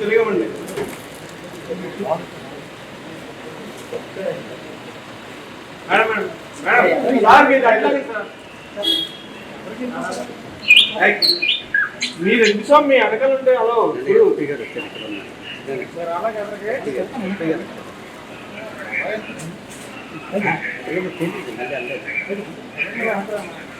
తిరగమండి madam madam madam sir మీరు ఎందుకు sir మీరు మీ అడగలుంటే హలో అలాగే అలాగే Thank you.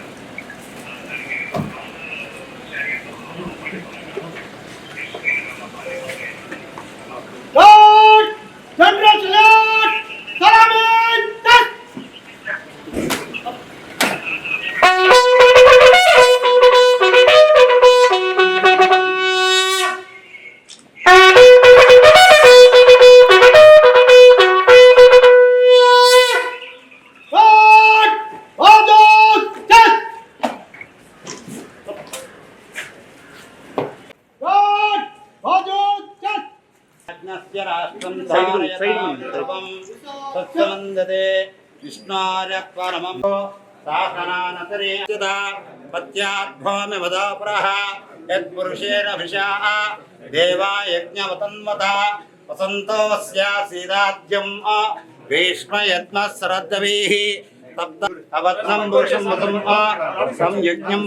राष्ट्रं धारयतां तत्समन्दते विष्णारपरमं शासनानतरेदा पत्याध्वामिवदापुरः यत्पुरुषेण भिषाः देवा यज्ञवतन्वता वसन्तो वस्यासीदाद्यम् भीष्मयत्नसरद्भिः तप्त अवत्नं पुरुषं वसं संयज्ञं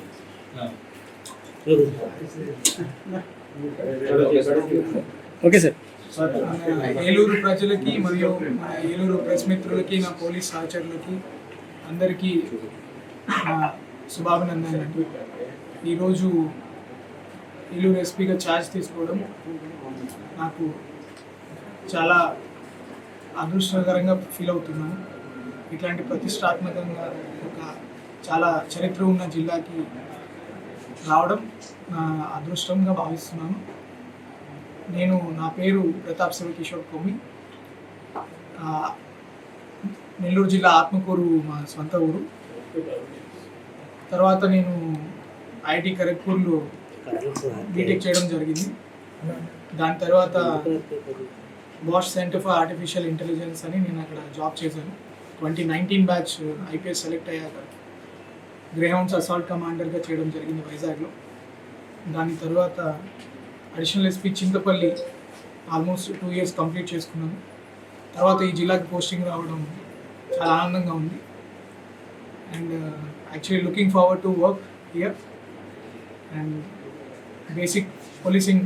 ఓకే సార్. ఏలూరు ప్రజలకి మరియు మన ఏలూరు ప్రెస్ మిత్రులకి నా పోలీస్ సహచరులకి అందరికీ నా శుభాభినందనలు. ఈరోజు ఏలూరు ఎస్పీగా ఛార్జ్ తీసుకోవడం నాకు చాలా అదృష్టకరంగా ఫీల్ అవుతున్నాను. ఇట్లాంటి ప్రతిష్టాత్మకంగా ఒక చాలా చరిత్ర ఉన్న జిల్లాకి రావడం నా అదృష్టంగా భావిస్తున్నాను. నేను నా పేరు ప్రతాప్ శివకిషోర్ కొమ్మి. నెల్లూరు జిల్లా ఆత్మకూరు మా సొంత ఊరు. తర్వాత నేను ఐటీ ఖరగ్పూర్లో బీటెక్ చేయడం జరిగింది. దాని తర్వాత Bosch centre for artificial intelligence అని నేను అక్కడ జాబ్ చేశాను. Twenty nineteen batch IPS select అయ్యాక. గ్రేహౌండ్స్ అసాల్ట్ కమాండర్గా చేయడం జరిగింది వైజాగ్లో. దాని తర్వాత additional SP Chintapalli almost two years complete చేసుకున్నాను. తర్వాత ఈ జిల్లాకి పోస్టింగ్ రావడం చాలా ఆనందంగా ఉంది. And actually looking forward to work here and basic policing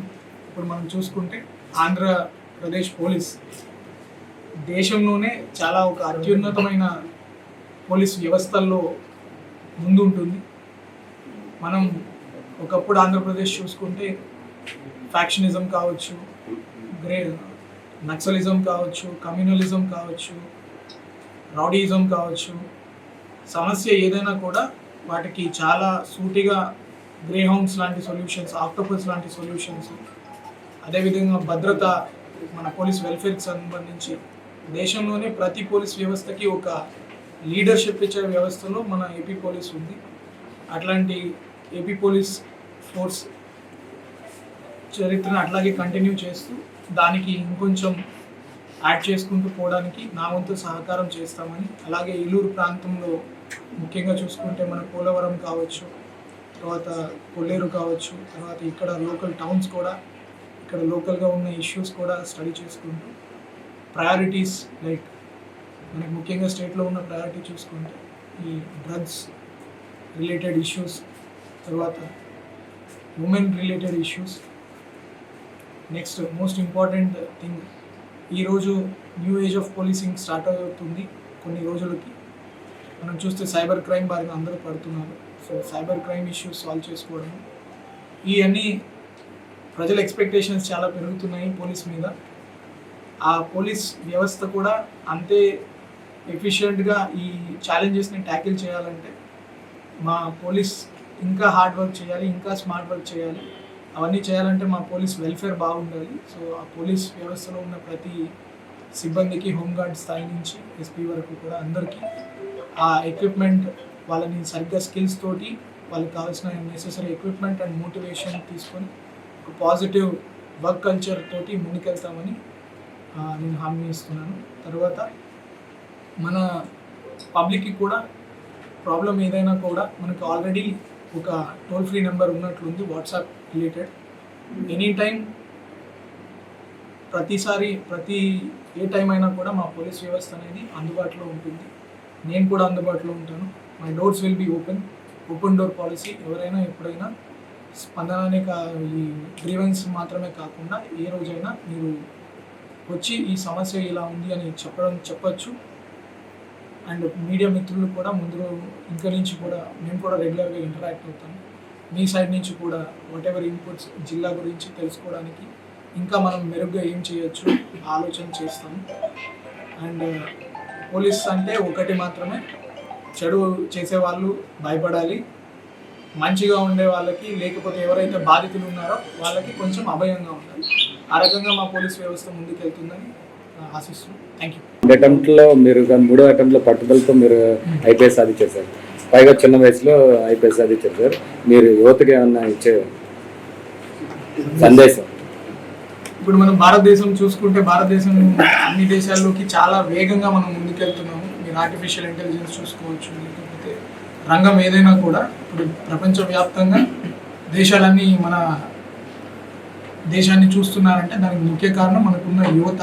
ఇప్పుడు మనం చూసుకుంటే ఆంధ్రప్రదేశ్ పోలీస్ దేశంలోనే చాలా ఒక అత్యున్నతమైన పోలీస్ వ్యవస్థల్లో ముందు ఉంటుంది మనం ఒకప్పుడు ఆంధ్రప్రదేశ్ చూసుకుంటే ఫ్యాక్షనిజం కావచ్చు గ్రే నక్సలిజం కావచ్చు కమ్యూనలిజం కావచ్చు రౌడీయిజం కావచ్చు సమస్య ఏదైనా కూడా వాటికి చాలా సూటిగా గ్రేహోమ్స్ లాంటి సొల్యూషన్స్ ఆక్టోపస్ లాంటి సొల్యూషన్స్ అదేవిధంగా భద్రత మన పోలీస్ వెల్ఫేర్కి సంబంధించి దేశంలోనే ప్రతి పోలీస్ వ్యవస్థకి ఒక లీడర్షిప్ ఇచ్చే వ్యవస్థలో మన ఏపీ పోలీస్ ఉంది. అట్లాంటి ఏపీ పోలీస్ ఫోర్స్ చరిత్రను అట్లాగే కంటిన్యూ చేస్తూ దానికి ఇంకొంచెం యాడ్ చేసుకుంటూ పోవడానికి నా వంతు సహకారం చేస్తామని అలాగే ఏలూరు ప్రాంతంలో ముఖ్యంగా చూసుకుంటే మన పోలవరం కావచ్చు తర్వాత కొల్లేరు కావచ్చు తర్వాత ఇక్కడ లోకల్ టౌన్స్ కూడా ఇక్కడ లోకల్గా ఉన్న ఇష్యూస్ కూడా స్టడీ చేసుకుంటూ ప్రయారిటీస్ లైక్ మనకి ముఖ్యంగా స్టేట్లో ఉన్న ప్రయారిటీ చూసుకుంటే ఈ డ్రగ్స్ రిలేటెడ్ ఇష్యూస్ తర్వాత women related issues next most important thing ఈరోజు new age of policing start అవుతుంది కొన్ని రోజులకి. మనం చూస్తే సైబర్ క్రైమ్ బారిన అందరూ పడుతున్నారు. So cyber crime issues solve చేసుకోవడం. ఇవన్నీ ప్రజల ఎక్స్పెక్టేషన్స్ చాలా పెరుగుతున్నాయి పోలీస్ మీద. ఆ పోలీస్ వ్యవస్థ కూడా అంతే ఎఫిషియెంట్గా ఈ ఛాలెంజెస్ని ట్యాకిల్ చేయాలంటే మా పోలీస్ ఇంకా హార్డ్ వర్క్ చేయాలి ఇంకా స్మార్ట్ వర్క్ చేయాలి. అవన్నీ చేయాలంటే మా పోలీస్ వెల్ఫేర్ బాగుండాలి. సో ఆ పోలీస్ వ్యవస్థలో ఉన్న ప్రతి సిబ్బందికి హోంగార్డ్ స్థాయి నుంచి ఎస్పీ వరకు కూడా అందరికీ ఆ ఎక్విప్మెంట్ వాళ్ళని సరిగ్గా స్కిల్స్ తోటి వాళ్ళకి కావాల్సిన నెసెసరీ ఎక్విప్మెంట్ అండ్ మోటివేషన్ తీసుకొని ఒక పాజిటివ్ వర్క్ కల్చర్ తోటి ముందుకెళ్తామని నేను హామీ ఇస్తున్నాను. తర్వాత మన పబ్లిక్కి కూడా ప్రాబ్లం ఏదైనా కూడా మనకు ఆల్రెడీ ఒక టోల్ ఫ్రీ నెంబర్ ఉన్నట్లుంది వాట్సాప్ రిలేటెడ్ ఎనీ టైం ప్రతిసారి ప్రతి ఏ టైం అయినా కూడా మా పోలీస్ వ్యవస్థ అనేది అందుబాటులో ఉంటుంది. నేను కూడా అందుబాటులో ఉంటాను. My doors will be open open door policy ఎవరైనా ఎప్పుడైనా స్పందననే కా ఈ గ్రీవెన్స్ మాత్రమే కాకుండా ఏ రోజైనా మీరు వచ్చి ఈ సమస్య ఇలా ఉంది అని చెప్పడం చెప్పచ్చు. అండ్ మీడియా మిత్రులు కూడా ముందు ఇంకా నుంచి కూడా మేము కూడా రెగ్యులర్గా ఇంటరాక్ట్ అవుతాము మీ సైడ్ నుంచి కూడా వాట్ ఎవర్ ఇన్పుట్స్ జిల్లా గురించి తెలుసుకోవడానికి ఇంకా మనం మెరుగ్గా ఏం చేయొచ్చు ఆలోచన చేస్తాము అండ్ uh, పోలీస్ అంటే ఒకటి మాత్రమే. చెడు చేసే వాళ్ళు భయపడాలి. మంచిగా ఉండే వాళ్ళకి లేకపోతే ఎవరైతే బాధితులు ఉన్నారో వాళ్ళకి కొంచెం అభయంగా ఉండాలి. ఆ రకంగా మా పోలీస్ వ్యవస్థ ముందుకెళ్తుందని ఆ, ఆశిస్తున్నాను థ్యాంక్ యూ అటెంప్ట్లో మీరు మూడో అటెంప్ట్లో పట్టుదలతో మీరు ఐపీఎస్ సాధించేశారు. పైగా చిన్న వయసులో ఐపీఎస్ సాధించారు సార్ మీరు యువతకి ఏమన్నా ఇచ్చే సందేశం? ఇప్పుడు మనం భారతదేశం చూసుకుంటే భారతదేశం అన్ని దేశాల్లోకి చాలా వేగంగా మనం ముందుకెళ్తున్నాము. మీరు ఆర్టిఫిషియల్ ఇంటెలిజెన్స్ చూసుకోవచ్చు లేకపోతే రంగం ఏదైనా కూడా. ఇప్పుడు ప్రపంచవ్యాప్తంగా దేశాలన్నీ మన దేశాన్ని చూస్తున్నారంటే దానికి ముఖ్య కారణం మనకున్న యువత.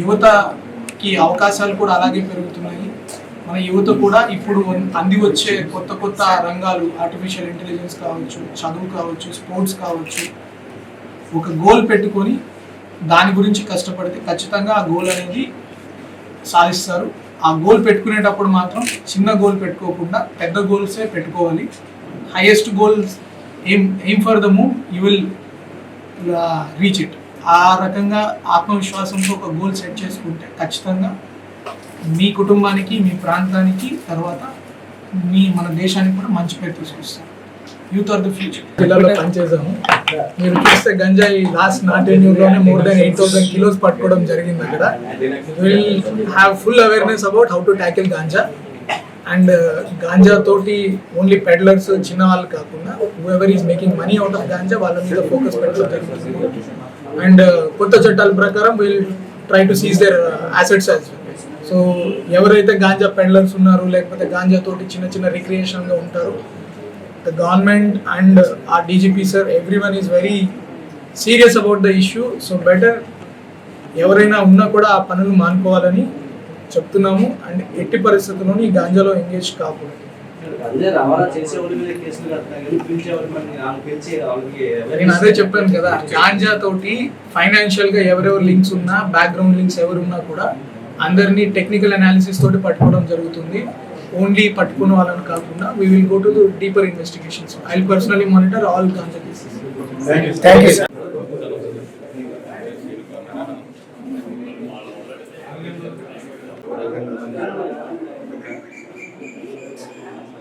యువత కి అవకాశాలు కూడా అలాగే పెరుగుతున్నాయి. మన యువత కూడా ఇప్పుడు అంది వచ్చే కొత్త కొత్త రంగాలు ఆర్టిఫిషియల్ ఇంటెలిజెన్స్ కావచ్చు చదువు కావచ్చు స్పోర్ట్స్ కావచ్చు ఒక గోల్ పెట్టుకొని దాని గురించి కష్టపడితే ఖచ్చితంగా ఆ గోల్ అనేది సాధిస్తారు. ఆ గోల్ పెట్టుకునేటప్పుడు మాత్రం చిన్న గోల్ పెట్టుకోకుండా పెద్ద గోల్సే పెట్టుకోవాలి. Highest goals aim aim for the moon you will reach it ఆ రకంగా ఆత్మవిశ్వాసంతో ఒక గోల్ సెట్ చేసుకుంటే ఖచ్చితంగా మీ కుటుంబానికి మీ ప్రాంతానికి తర్వాత మీ మన దేశానికి కూడా మంచి పేరు తీసుకొస్తారు. యూత్ ఆర్ ద ఫ్యూచర్ పనిచేసాము మీరు చూస్తే గంజాయి లాస్ట్ నా లోనే more than eight thousand kilos పట్టుకోవడం జరిగింది అక్కడ. Will have full awareness about how to tackle ganja and ganja తోటి ఓన్లీ పెడ్లర్స్ చిన్న వాళ్ళు కాకుండా ever is making money out of ganja వాళ్ళ మీద ఫోకస్ పెట్టడం జరుగుతుంది. అండ్ కొత్త చట్టాల ప్రకారం will try to seize their assets as so ఎవరైతే గాంజా పెడ్లర్స్ ఉన్నారు లేకపోతే గాంజా తోటి చిన్న చిన్న రిక్రియేషన్గా ఉంటారో ద గవర్నమెంట్ అండ్ ఆ DGP sir every one is very serious about the issue so better ఎవరైనా ఉన్నా కూడా ఆ పనులు మానుకోవాలని చెప్తున్నాము. అండ్ ఎట్టి పరిస్థితుల్లోనూ ఈ గాంజాలో ఎంగేజ్ కాకూడదు. నేను అదే చెప్పాను కదా గాంజా తోటి ఫైనాన్షియల్గా ఎవరెవరు లింక్స్ ఉన్నా బ్యాక్గ్రౌండ్ లింక్స్ ఎవరు ఉన్నా కూడా అందరినీ టెక్నికల్ అనాలిసిస్ తోటి పట్టుకోవడం జరుగుతుంది. ఓన్లీ పట్టుకున్న వాళ్ళని కాకుండా we will go to deeper investigations I personally monitor all ganja cases thank you sir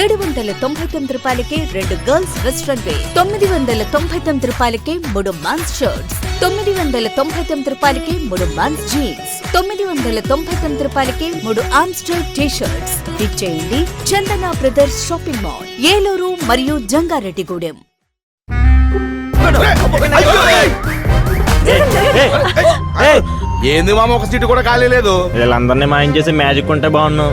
ఏడు వందల తొంభై తొమ్మిది రూపాయలకే రెండు గర్ల్స్ వెస్ట్రన్ వేర్. తొమ్మిది వందల తొంభై తొమ్మిది రూపాయలకే మూడు మెన్స్ షర్ట్స్. తొమ్మిది వందల తొంభై తొమ్మిది రూపాయలకి మూడు మన్స్ జీన్స్. తొమ్మిది వందల తొంభై తొమ్మిది రూపాయలకి మూడు ఆమ్స్టర్ టీ షర్ట్స్ ఇచ్చేయండి Chandana brothers shopping mall Eluru మరియు జంగారెడ్డిగూడెం. ఏంది మామ ఒక సీటు కూడా ఖాళీ లేదు. వీళ్ళందరినీ మాయం చేసి మ్యాజిక్ ఉంటే బాగున్నావు.